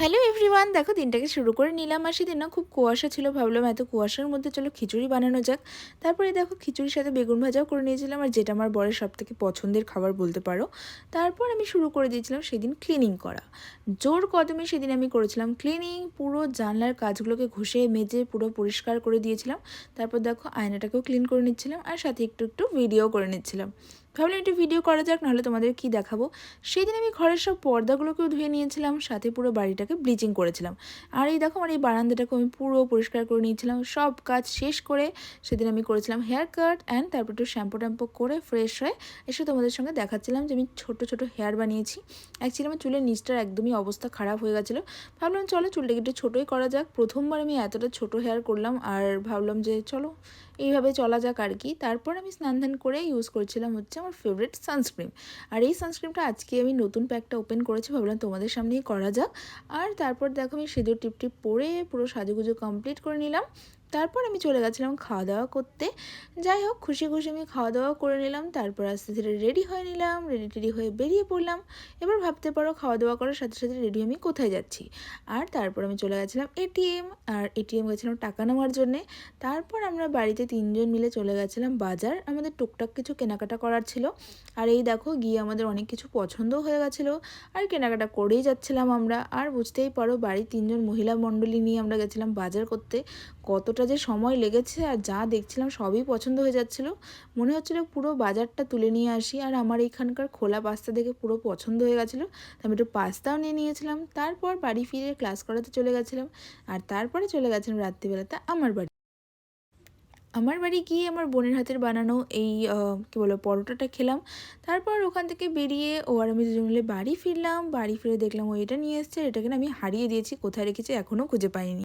Hello everyone দেখো দিনটাকে শুরু করে নিলাম। আর সেদিন না খুব কুয়াশা ছিল, ভাবলাম এত কুয়াশার মধ্যে চলো খিচুড়ি বানানো যাক। তারপরে দেখো খিচুড়ির সাথে বেগুন ভাজাও করে নিয়েছিলাম। আর যেটা আমার বরের সব থেকে পছন্দের খাবার বলতে পারো। তারপর আমি শুরু করে দিয়েছিলাম সেদিন ক্লিনিং করা। জোর কদমে সেদিন আমি করেছিলাম ক্লিনিং পুরো জানলার কাজগুলোকে ঘষে, মেজে, পুরো পরিষ্কার করে দিয়েছিলাম। তারপর দেখো আয়নাটাকেও ক্লিন করে নিচ্ছিলাম। আর সাথে একটু একটু ভিডিও করে নিচ্ছিলাম। ভাবলাম একটু ভিডিও করা যাক, নাহলে তোমাদের কি দেখাবো। সেদিন আমি ঘরের সব পর্দাগুলোকেও ধুয়ে নিয়েছিলাম, সাথে পুরো বাড়িটাকে ব্লিচিং করেছিলাম। আর এই দেখো আমার এই বারান্দাটাকে আমি পুরো পরিষ্কার করে নিয়েছিলাম। সব কাজ শেষ করে সেদিন আমি করেছিলাম হেয়ার কাট অ্যান্ড তারপর একটু শ্যাম্পু ট্যাম্পু করে ফ্রেশ হয়ে এসে তোমাদের সঙ্গে দেখাচ্ছিলাম যে আমি ছোট ছোট হেয়ার বানিয়েছি। অ্যাকচুয়ালি আমার চুলের নিচটার একদমই অবস্থা খারাপ হয়ে গেছিল। ভাবলাম চলো চুলটাকে একটু ছোটোই করা যাক। প্রথমবার আমি এতটা ছোট হেয়ার করলাম আর ভাবলাম যে চলো এইভাবে চলা যাক আর কি। তারপর আমি স্নান ধান করে ইউজ করছিলাম হচ্ছে ফেভারিট সানস্ক্রিন আর এই সানস্ক্রিমটা আজকে আমি নতুন প্যাকটা ওপেন করেছি, ভাবলাম তোমাদের সামনেই করা যাক। আর তারপর দেখো আমি সিঁদুর টিপ পরে পুরো সাজুগুজু কমপ্লিট করে নিলাম। তারপর আমি চলে গেছিলাম খাওয়া দাওয়া করতে। যাই হোক, খুশি খুশি আমি খাওয়া দাওয়া করে নিলাম, তারপর আস্তে ধীরে রেডি হয়ে নিলাম রেডি টেডি হয়ে বেরিয়ে পড়লাম। এবার ভাবতে পারো খাওয়া দাওয়া করার সাথে সাথে রেডি আমি কোথায় যাচ্ছি। আর তারপর আমি চলে গেছিলাম এটিএম আর এটিএম গেছিলাম টাকা নেওয়ার জন্যে। তারপর আমরা বাড়িতে তিনজন মিলে চলে গেছিলাম বাজার। আমাদের টুকটাক কিছু কেনাকাটা করার ছিল। আর এই দেখো, গিয়ে আমাদের অনেক কিছু পছন্দও হয়ে গেছিল। আর কেনাকাটা করেই যাচ্ছিলাম আমরা। আর বুঝতেই পারো, বাড়ির তিনজন মহিলা মণ্ডলী নিয়ে আমরা গেছিলাম বাজার করতে। কতটা যে সময় লেগেছে আর যা দেখছিলাম সবই পছন্দ হয়ে যাচ্ছিল, মনে হচ্ছিল পুরো বাজারটা তুলে নিয়ে আসি আর আমার এইখানকার খোলা পাস্তা দেখে পুরো পছন্দ হয়ে গেছিল। আমি একটু পাস্তাও নিয়ে নিয়েছিলাম, তারপর বাড়ি ফিরে ক্লাস করাতে চলে গেছিলাম আর তারপরে চলে গেছিলাম রাত্রিবেলাতে আমার বাড়ি। আমার বাড়ি গিয়ে আমার বোনের হাতের বানানো এই কী বলো, পরোটাটা খেলাম, তারপর ওখান থেকে বেরিয়ে ও আর আমি দুজন মিলে বাড়ি ফিরলাম, বাড়ি ফিরে দেখলাম ও এটা নিয়ে এসছে, এটাকে আমি হারিয়ে দিয়েছি, কোথায় রেখেছি এখনও খুঁজে পাইনি।